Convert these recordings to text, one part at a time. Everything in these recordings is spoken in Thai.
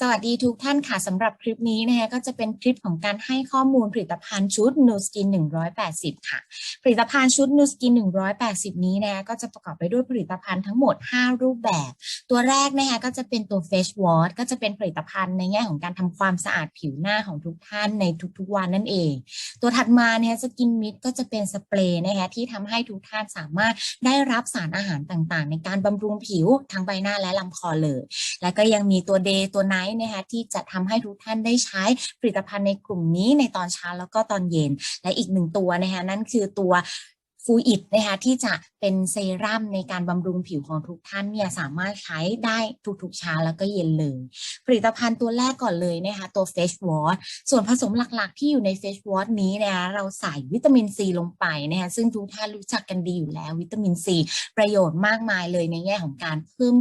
สวัสดีทุกท่านค่ะสำหรับคลิปนี้นะคะก็จะเป็นคลิปของการให้ข้อมูลผลิตภัณฑ์ชุด New Skin 180 ค่ะ ผลิตภัณฑ์ชุด New Skin 180 นี้นะคะก็จะประกอบไปด้วยผลิตภัณฑ์ทั้งหมด 5 รูปแบบ ตัวแรกนะคะก็จะเป็นตัว Face Wash ก็จะเป็นผลิตภัณฑ์ในแง่ของการทำความสะอาดผิวหน้าของทุกท่านในทุกๆวันนั่นเอง ตัวถัดมาเนี่ยสกินมิดก็จะเป็นสเปรย์นะคะที่ทำให้ทุกท่านสามารถได้รับสารอาหารต่างๆ ในการบำรุงผิวทั้งใบหน้าและลำคอเลย แล้วก็ยังมีตัวเดย์ตัวไนนะคะที่จะทำให้ทุกท่านได้ใช้ผลิตภัณฑ์ในกลุ่มนี้ในตอนเช้าแล้วก็ตอนเย็น และอีกหนึ่งตัวนะคะนั่นคือตัวฟูอิดนะคะที่จะเป็นเซรั่มในการบำรุงผิวของทุกท่านเนี่ยสามารถใช้ได้ทุกๆเช้าแล้วก็เย็นเลย ผลิตภัณฑ์ตัวแรกก่อนเลยนะคะตัว Face Wash ส่วนผสมหลักๆ ที่อยู่ใน Face Wash นี้นะคะเราใส่วิตามินซีลงไปนะคะซึ่งทุกท่านรู้จักกันดีอยู่แล้ววิตามินซีประโยชน์มากมายเลยในแง่ของการเพิ่ม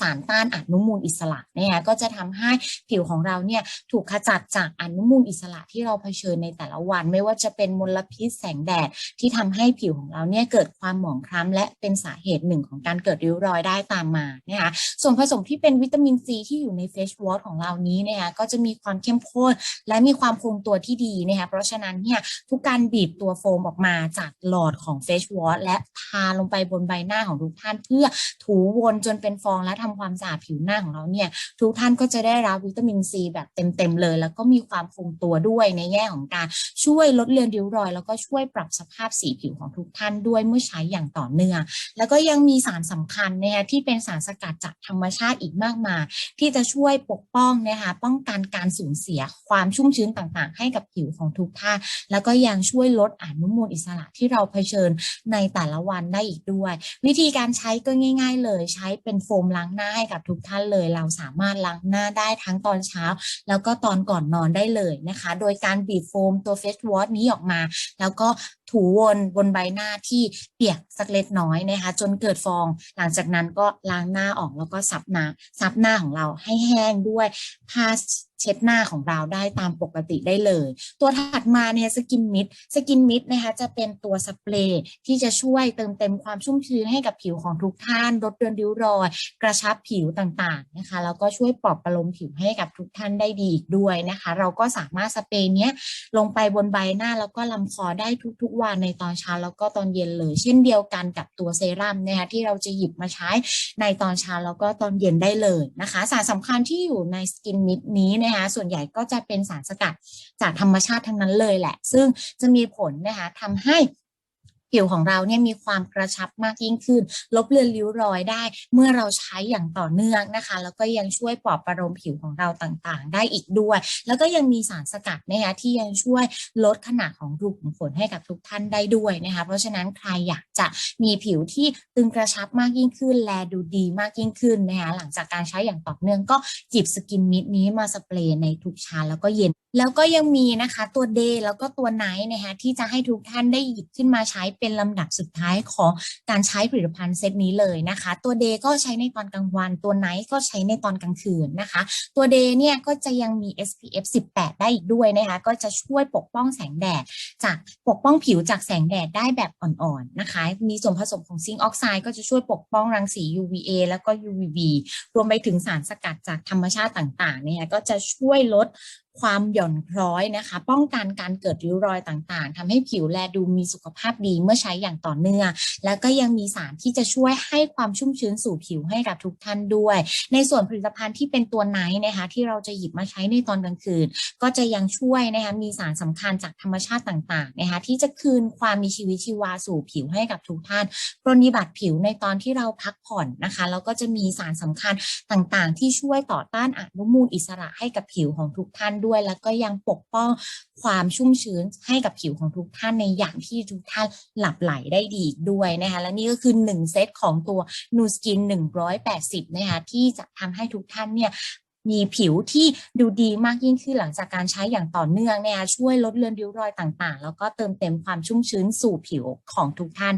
สารต้านอนุมูลอิสระนะคะก็จะทำให้ผิวของเราเนี่ยถูกขจัดจากอนุมูลอิสระที่เราเผชิญในแต่ละวัน ไม่ว่าจะเป็นมลพิษแสงแดดที่ทำให้ผิวของเราเนี่ยเกิดความหมองคล้ำและเป็นสาเหตุหนึ่งของการเกิดริ้วรอยได้ตามมานะคะส่วนผสมที่เป็นวิตามินซีที่อยู่ในเฟชวอชของเรานี้นะคะก็จะมีความเข้มข้นและมีความคงตัวที่ดีนะคะเพราะฉะนั้นเนี่ยทุกการบีบตัวโฟมออกมาจากหลอดของเฟชวอชและทาลงไปบนใบหน้าของทุกท่านเพื่อถูวนจนเป็นฟองและททำความสะอาดผิวหน้าของเราเนี่ยทุกท่านก็จะได้รับวิตามินซีแบบเต็มๆเลย แล้วก็มีความคงตัวด้วยในแง่ของการช่วยลดเลือนริ้วรอย แล้วก็ช่วยปรับสภาพสีผิวของทุกท่านด้วยเมื่อใช้อย่างต่อเนื่องแล้วก็ยังมีสารสำคัญนะคะที่เป็นสารสกัดจากธรรมชาติอีกมากมายที่จะช่วยปกป้องนะคะป้องกันการสูญเสียความชุ่มชื้นต่างๆ ให้กับผิวของทุกท่าน แล้วก็ยังช่วยลดอนุมูลอิสระที่เราเผชิญในแต่ละวันได้อีกด้วย วิธีการใช้ก็ง่าย ๆ เลยใช้เป็นโฟมล้างหน้าให้กับทุกท่านเลย เราสามารถล้างหน้าได้ทั้งตอนเช้า แล้วก็ตอนก่อนนอนได้เลยนะคะ โดยการบีบโฟมตัวเฟสวอชนี้ออกมา แล้วก็ถูวนบนใบหน้าที่เปียกสักเล็กน้อยนะคะจนเกิดฟอง หลังจากนั้นก็ล้างหน้าออกแล้วก็ซับน้ำซับหน้าของเราให้แห้งด้วยผ้าเช็ดหน้าของเราได้ตามปกติได้เลย ตัวถัดมาเนี่ยสกินมิดสกินมิดนะคะจะเป็นตัวสเปรย์ที่จะช่วยเติมเต็มความชุ่มชื้นให้กับผิวของทุกท่านลดเรือนริ้วรอย กระชับผิวต่างๆนะคะแล้วก็ช่วยปลอบประโลมผิวให้กับทุกท่านได้ดีอีกด้วยนะคะ เราก็สามารถสเปรย์เนี้ยลงไปบนใบหน้าแล้วก็ลำคอได้ทุกวันในตอนเช้าแล้วก็ตอนเย็นเลยเช่นเดียวกันกับตัวเซรั่มนะคะที่เราจะหยิบมาใช้ในตอนเช้าแล้วก็ตอนเย็นได้เลยนะคะ สารสำคัญที่อยู่ในสกินมิดนี้นะคะส่วนใหญ่ก็จะเป็นสารสกัดจากธรรมชาติทั้งนั้นเลยแหละ ซึ่งจะมีผลนะคะทำให้ ผิวของเราเนี่ยมีความกระชับมากยิ่งขึ้น ลบเลือนริ้วรอยได้ เมื่อเราใช้อย่างต่อเนื่องนะคะ แล้วก็ยังช่วยปลอบประโลมผิวของเราต่างๆ ได้อีกด้วย แล้วก็ยังมีสารสกัดนะคะที่ยังช่วยลดขนาดของรูขุมขนให้กับทุกท่านได้ด้วยนะคะ เพราะฉะนั้นใครอยากจะมีผิวที่ตึงกระชับมากยิ่งขึ้น แลดูดีมากยิ่งขึ้นนะคะหลังจากการใช้อย่างต่อเนื่องก็หยิบสกินมิดนี้มาสเปรย์ในทุกเช้าแล้วก็เย็น แล้วก็ยังมีนะคะตัวเดย์แล้วก็ตัวไนท์นะคะที่จะให้ทุกท่านได้หยิบขึ้นมาใช้เป็นลำดับสุดท้ายของการใช้ผลิตภัณฑ์เซตนี้เลยนะคะ ตัวเดย์ก็ใช้ในตอนกลางวัน ตัวไนท์ก็ใช้ในตอนกลางคืนนะคะ ตัวเดย์เนี่ยก็จะยังมี SPF 18 ได้อีกด้วยนะคะก็จะช่วยปกป้องแสงแดด จากปกป้องผิวจากแสงแดดได้แบบอ่อนๆนะคะ มีส่วนผสมของซิงค์ออกไซด์ก็จะช่วยปกป้องรังสี UVA แล้วก็ UVB รวมไปถึงสารสกัดจากธรรมชาติต่างๆเนี่ยก็จะช่วยลด ความหย่อนคล้อยนะคะ ป้องกันการเกิดริ้วรอยต่างๆทำให้ผิวแลดูมีสุขภาพดีเมื่อใช้อย่างต่อเนื่อง แล้วก็ยังมีสารที่จะช่วยให้ความชุ่มชื้นสู่ผิวให้กับทุกท่านด้วย ในส่วนผลิตภัณฑ์ที่เป็นตัวไนท์นะคะ ที่เราจะหยิบมาใช้ในตอนกลางคืน ก็จะยังช่วยนะคะมีสารสำคัญจากธรรมชาติต่างๆนะคะที่จะคืนความมีชีวิตชีวาสู่ผิวให้กับทุกท่านปรนนิบัติผิวในตอนที่เราพักผ่อนนะคะแล้วก็จะมีสารสำคัญต่างๆ ที่ช่วยต่อต้านอนุมูลอิสระให้กับผิวของทุกท่านด้วยแล้วก็ยังปกป้องความชุ่มชื้นให้กับผิวของทุกท่านในอย่างที่ทุกท่านหลับไหลได้ดีอีกด้วยนะคะและนี่ก็คือหนึ่งเซตของตัวนูสกิน 180 นะคะที่จะทำให้ทุกท่านเนี่ยมีผิวที่ดูดีมากยิ่งขึ้นหลังจากการใช้อย่างต่อเนื่องเนี่ยช่วยลดเลือนริ้วรอยต่างๆ แล้วก็เติมเต็มความชุ่มชื้นสู่ผิวของทุกท่าน